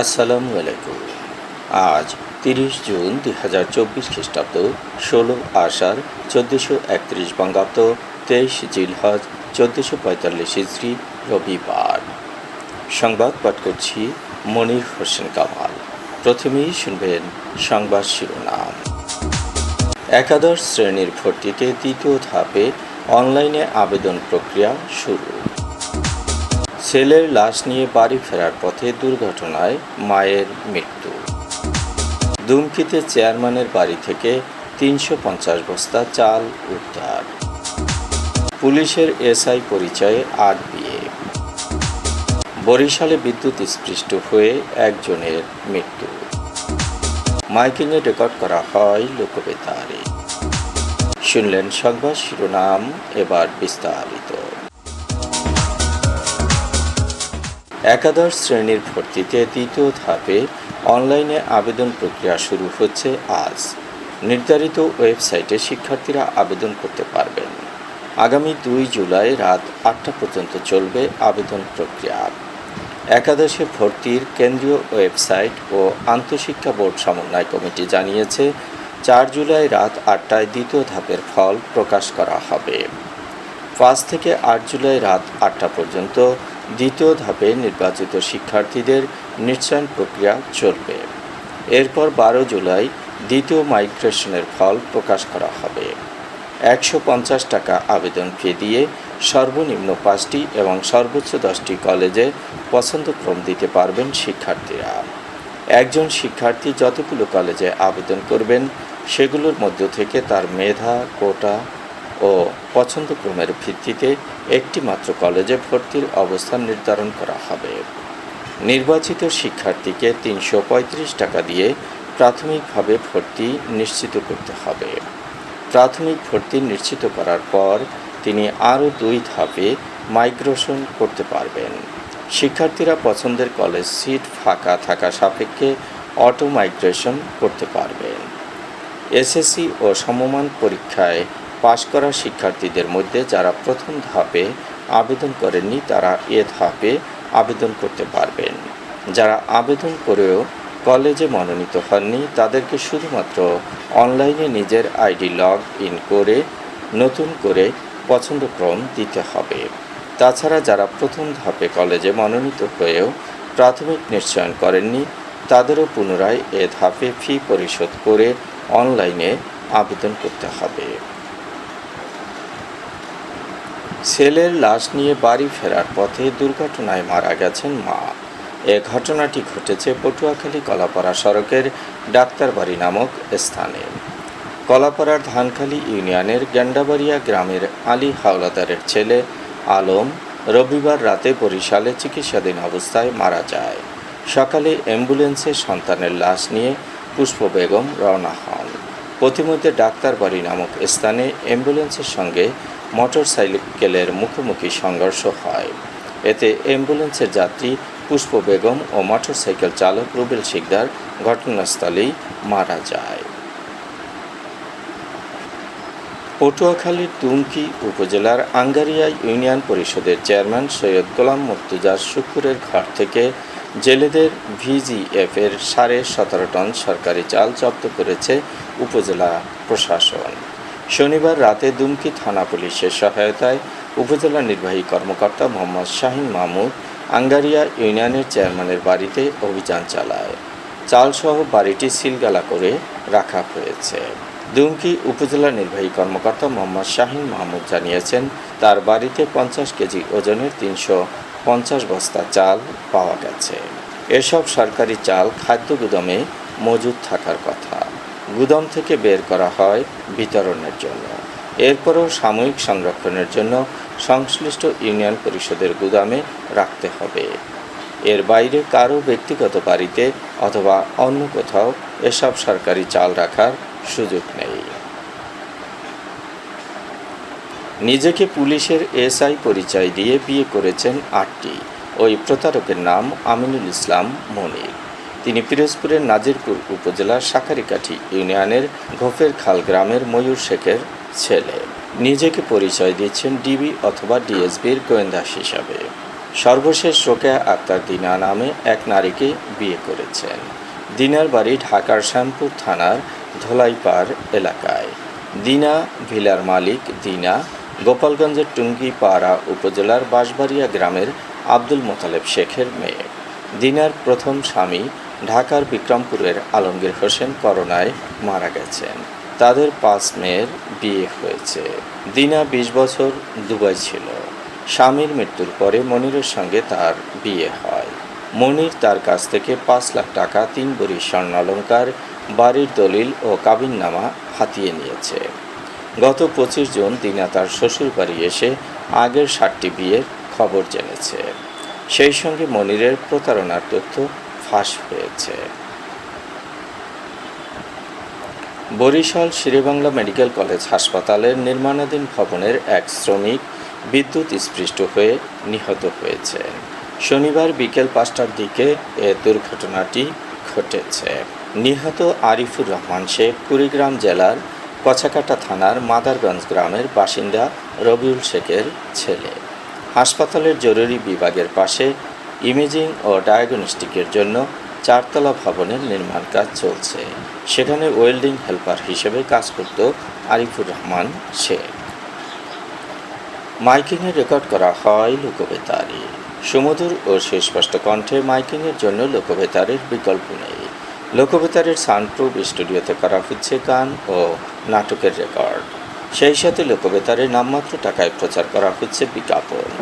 আসসালামু আলাইকুম। আজ তিরিশ জুন দুই হাজার চব্বিশ খ্রিস্টাব্দ, ষোলো আষাঢ়, চোদ্দোশো একত্রিশ বঙ্গাব্দ, তেইশ জিলহজ, চোদ্দোশো পঁয়তাল্লিশ ইসরি রবিবার। সংবাদ পাঠ করছি মনির হোসেন কামাল। প্রথমেই শুনবেন সংবাদ শিরোনাম। একাদশ শ্রেণির ভর্তিতে দ্বিতীয় ধাপে অনলাইনে আবেদন প্রক্রিয়া শুরু। ছেলের লাশ নিয়ে বাড়ি ফেরার পথে দুর্ঘটনায় মায়ের মৃত্যু। দুমকিতে চেয়ারম্যানের বাড়ি থেকে তিনশো পঞ্চাশ বস্তা চাল উদ্ধার। পুলিশের এসআই পরিচয়ে আট বিয়ে বরিশালে বিদ্যুৎ স্পৃষ্ট হয়ে একজনের মৃত্যু। মাইকিংয়ে রেকর্ড করা হয় লোকবেতারে। শুনলেন সংবাদ শিরোনাম, এবার বিস্তারিত। একাদশ শ্রেণির ভর্তিতে দ্বিতীয় ধাপে অনলাইনে আবেদন প্রক্রিয়া শুরু হচ্ছে আজ। নির্ধারিত ওয়েবসাইটে শিক্ষার্থীরা আবেদন করতে পারবেন। আগামী দুই জুলাই রাত আটটা পর্যন্ত চলবে আবেদন প্রক্রিয়া। একাদশে ভর্তির কেন্দ্রীয় ওয়েবসাইট ও আন্তঃশিক্ষা বোর্ড সমন্বয় কমিটি জানিয়েছে, চার জুলাই রাত আটটায় দ্বিতীয় ধাপের ফল প্রকাশ করা হবে। পাঁচ থেকে আট জুলাই রাত আটটা পর্যন্ত দ্বিতীয় ধাপে নির্বাচিত শিক্ষার্থীদের নিশ্চয়ন প্রক্রিয়া চলবে। এরপর বারো জুলাই দ্বিতীয় মাইগ্রেশনের ফল প্রকাশ করা হবে। একশো পঞ্চাশ টাকা আবেদন ফি দিয়ে সর্বনিম্ন পাঁচটি এবং সর্বোচ্চ দশটি কলেজে পছন্দক্রম দিতে পারবেন শিক্ষার্থীরা। একজন শিক্ষার্থী যতগুলো কলেজে আবেদন করবেন, সেগুলোর মধ্য থেকে তার মেধা, কোটা ও পছন্দক্রমের ভিত্তিতে একটি মাত্র কলেজে ভর্তির অবস্থান নির্ধারণ করা হবে। নির্বাচিত শিক্ষার্থীকে তিনশো পঁয়ত্রিশ টাকা দিয়ে প্রাথমিকভাবে ভর্তি নিশ্চিত করতে হবে। প্রাথমিক ভর্তি নিশ্চিত করার পর তিনি আরও দুই ধাপে মাইগ্রেশন করতে পারবেন। শিক্ষার্থীরা পছন্দের কলেজ সিট ফাঁকা থাকা সাপেক্ষে অটো মাইগ্রেশন করতে পারবেন। এসএসসি ও সমমান পরীক্ষায় পাশ করা শিক্ষার্থীদের মধ্যে যারা প্রথম ধাপে আবেদন করেননি, তারা এ ধাপে আবেদন করতে পারবেন। যারা আবেদন করেও কলেজে মনোনীত হননি, তাদেরকে শুধুমাত্র অনলাইনে নিজের আইডি লগ ইন করে নতুন করে পছন্দক্রম দিতে হবে। তাছাড়া যারা প্রথম ধাপে কলেজে মনোনীত হয়েও প্রাথমিক নিশ্চয়ন করেননি, তাদেরও পুনরায় এ ধাপে ফি পরিশোধ করে অনলাইনে আবেদন করতে হবে। ছেলের লাশ নিয়ে বাড়ি ফেরার পথে দুর্ঘটনায় মারা গেছেন মা। এ ঘটনাটি ঘটেছে পটুয়াখালী কলাপাড়া সড়কের ডাক্তারবাড়ি নামক স্থানে। কলাপাড়ার ধানখালী ইউনিয়নের গ্যান্ডাবাড়িয়া গ্রামের আলী হাওলাদারের ছেলে আলম রবিবার রাতে বরিশালে চিকিৎসাধীন অবস্থায় মারা যায়। সকালে অ্যাম্বুলেন্সে সন্তানের লাশ নিয়ে পুষ্প বেগম রওনা হন। প্রতিমধ্যে ডাক্তারবাড়ি নামক স্থানে অ্যাম্বুলেন্সের সঙ্গে মোটর সাইকেলের মুখোমুখি সংঘর্ষ হয়। এতে অ্যাম্বুলেন্সের যাত্রী পুষ্প বেগম ও মোটরসাইকেল চালক রুবেল শিকদার ঘটনাস্থলেই মারা যায়। পটুয়াখালীর তুমকি উপজেলার আঙ্গারিয়া ইউনিয়ন পরিষদের চেয়ারম্যান সৈয়দ গোলাম মুর্তুজার শুকুরের ঘর থেকে জেলেদের ভিজিএফ এর সাড়ে সতেরো টন সরকারি চাল জব্দ করেছে উপজেলা প্রশাসন। শনিবার রাতে দুমকি থানা পুলিশের সহায়তায় উপজেলা নির্বাহী কর্মকর্তা মোহাম্মদ শাহিন মাহমুদ আঙ্গারিয়া ইউনিয়নের চেয়ারম্যানের বাড়িতে অভিযান চালায়। চালসহ বাড়িটি সিলগালা করে রাখা হয়েছে। দুমকি উপজেলা নির্বাহী কর্মকর্তা মোহাম্মদ শাহিন মাহমুদ জানিয়েছেন, তার বাড়িতে পঞ্চাশ কেজি ওজনের তিনশো পঞ্চাশ বস্তা চাল পাওয়া গেছে। এসব সরকারি চাল খাদ্য গুদামে মজুদ থাকার কথা। গুদাম থেকে বের করা হয় বিতরণের জন্য। এরপরও সাময়িক সংরক্ষণের জন্য সংশ্লিষ্ট ইউনিয়ন পরিষদের গুদামে রাখতে হবে। এর বাইরে কারও ব্যক্তিগত বাড়িতে অথবা অন্য কোথাও এসব সরকারি চাল রাখার সুযোগ নেই। নিজেকে পুলিশের এসআই পরিচয় দিয়ে বিয়ে করেছেন আটটি। ওই প্রতারকের নাম আমিনুল ইসলাম মনির। তিনি পিরোজপুরের নাজিরপুর উপজেলার শাখারিকাঠি ইউনিয়নের ঘোফের খাল গ্রামের ময়ূর শেখের ছেলে। নিজেকে পরিচয় দিচ্ছেন ডিবি অথবা ডিএসবির গোয়েন্দা হিসাবে। সর্বশেষ রোকেয়া আক্তার দিনা নামে এক নারীকে বিয়ে করেছেন। দিনার বাড়ি ঢাকার শ্যামপুর থানার ধোলাইপাড় এলাকায়। দিনা ভিলার মালিক দিনা গোপালগঞ্জের টুঙ্গিপাড়া উপজেলার বাঁশবাড়িয়া গ্রামের আব্দুল মোতালেব শেখের মেয়ে। দিনার প্রথম স্বামী ঢাকার বিক্রমপুরের আলমগীর হোসেন করোনায় মারা গেছেন। তাদের পাঁচ মেয়ের বিয়ে হয়েছে। দিনা বিশ বছর দুবাই ছিল। স্বামীর মৃত্যুর পরে মনিরের সঙ্গে তার বিয়ে হয়। মনির তার কাছ থেকে পাঁচ লাখ টাকা, তিন বড়ি স্বর্ণালঙ্কার বাড়ির দলিল ও কাবিননামা হাতিয়ে নিয়েছে। গত পঁচিশ জুন দিনা তার শ্বশুর বাড়ি এসে আগের ষাটটি বিয়ের খবর জেনেছে। সেই সঙ্গে মনিরের প্রতারণার তথ্য ফাঁস হয়েছে বরিশাল শেরেবাংলা মেডিকেল কলেজ হাসপাতালের নির্মাণাধীন ভবনের এক শ্রমিক বিদ্যুৎ স্পৃষ্ট হয়ে নিহত হয়েছে। শনিবার বিকেল পাঁচটার দিকে এ দুর্ঘটনাটি ঘটেছে। নিহত আরিফুর রহমান শেখ কুড়িগ্রাম জেলার কচাকাটা থানার মাদারগঞ্জ গ্রামের বাসিন্দা রবিউল শেখের ছেলে। হাসপাতালের জরুরি বিভাগের পাশে ইমেজিং ও ডায়াগনস্টিকের জন্য চারতলা ভবনের নির্মাণ কাজ চলছে। সেখানে ওয়েল্ডিং হেল্পার হিসেবে কাজ করত আরিফুর রহমান শেখ। মাইকিংয়ে রেকর্ড করা হয় লোকবেতারি। সুমধুর ও সুস্পষ্ট কণ্ঠে মাইকিংয়ের জন্য লোকবেতারের বিকল্প নেই। লোকবেতারের সানপ্রুফ স্টুডিওতে করা হচ্ছে গান ও নাটকের রেকর্ড। সেই সাথে লোকবেতারে নামমাত্র টাকায় প্রচার করা হচ্ছে বিজ্ঞাপন।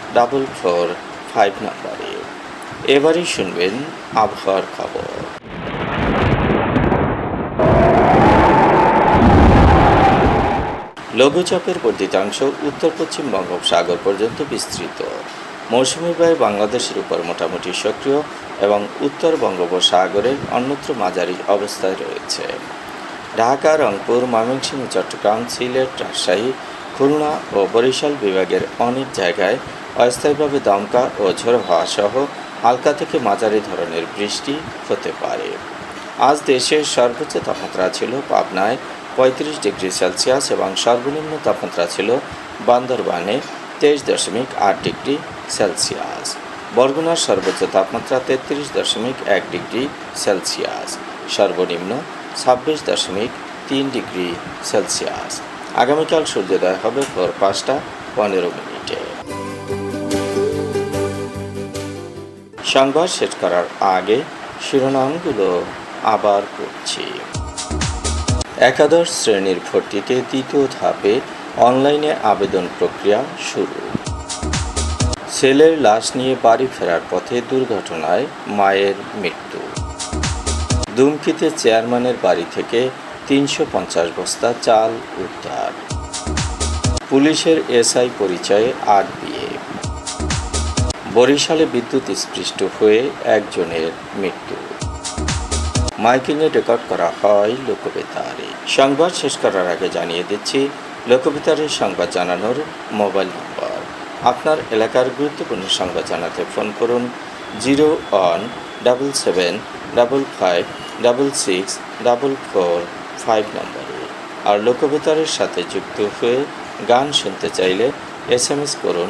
double four five নাম্বারে এবারেই শুনবেন আবহাওয়ার খবর। লঘুচাপের বর্ধিতাংশ উত্তর পশ্চিম বঙ্গোপসাগর পর্যন্ত বিস্তৃত। মৌসুমী বায়ু বাংলাদেশের উপর মোটামুটি সক্রিয় এবং উত্তর বঙ্গোপসাগরের অন্যত্র মাঝারি অবস্থায় রয়েছে। ঢাকা, রংপুর, ময়মনসিংহ, চট্টগ্রাম, সিলেট, রাজশাহী, খুলনা ও বরিশাল বিভাগের অনেক জায়গায় অস্থায়ীভাবে দমকা ও ঝোড়ো হওয়া সহ হালকা থেকে মাঝারি ধরনের বৃষ্টি হতে পারে। আজ দেশের সর্বোচ্চ তাপমাত্রা ছিল পাবনায় পঁয়ত্রিশ ডিগ্রি সেলসিয়াস এবং সর্বনিম্ন তাপমাত্রা ছিল বান্দরবানে তেইশ দশমিক আট ডিগ্রি সেলসিয়াস। বরগুনার সর্বোচ্চ তাপমাত্রা তেত্রিশ দশমিক এক ডিগ্রি সেলসিয়াস। সর্বনিম্ন ছাব্বিশ দশমিক তিন ডিগ্রি সেলসিয়াস। আগামীকাল সূর্যোদয় হবে ভোর পাঁচটা পনেরো মিনিটে। সংবাদ শেষ করার আগে শিরোনামগুলো আবার করছি একাদশ শ্রেণির ভর্তিতে দ্বিতীয় ধাপে অনলাইনে আবেদন প্রক্রিয়া শুরু। ছেলের লাশ নিয়ে বাড়ি ফেরার পথে দুর্ঘটনায় মায়ের মৃত্যু। দুমকিতে চেয়ারম্যানের বাড়ি থেকে তিনশো পঞ্চাশ বস্তা চাল উদ্ধার। পুলিশের এসআই পরিচয়ে আট বরিশালে বিদ্যুৎ স্পৃষ্ট হয়ে একজনের মৃত্যু। মাইকিংয়ে রেকর্ড করা হয় লোকবেতারে। সংবাদ শেষ করার আগে জানিয়ে দিচ্ছি লোকবেতারের সংবাদ জানানোর মোবাইল নম্বর। আপনার এলাকার গুরুত্বপূর্ণ সংবাদ জানাতে ফোন করুন zero one double seven double five double six double four five নম্বরে। আর লোকবেতারের সাথে যুক্ত হয়ে গান শুনতে চাইলে এস এম এস করুন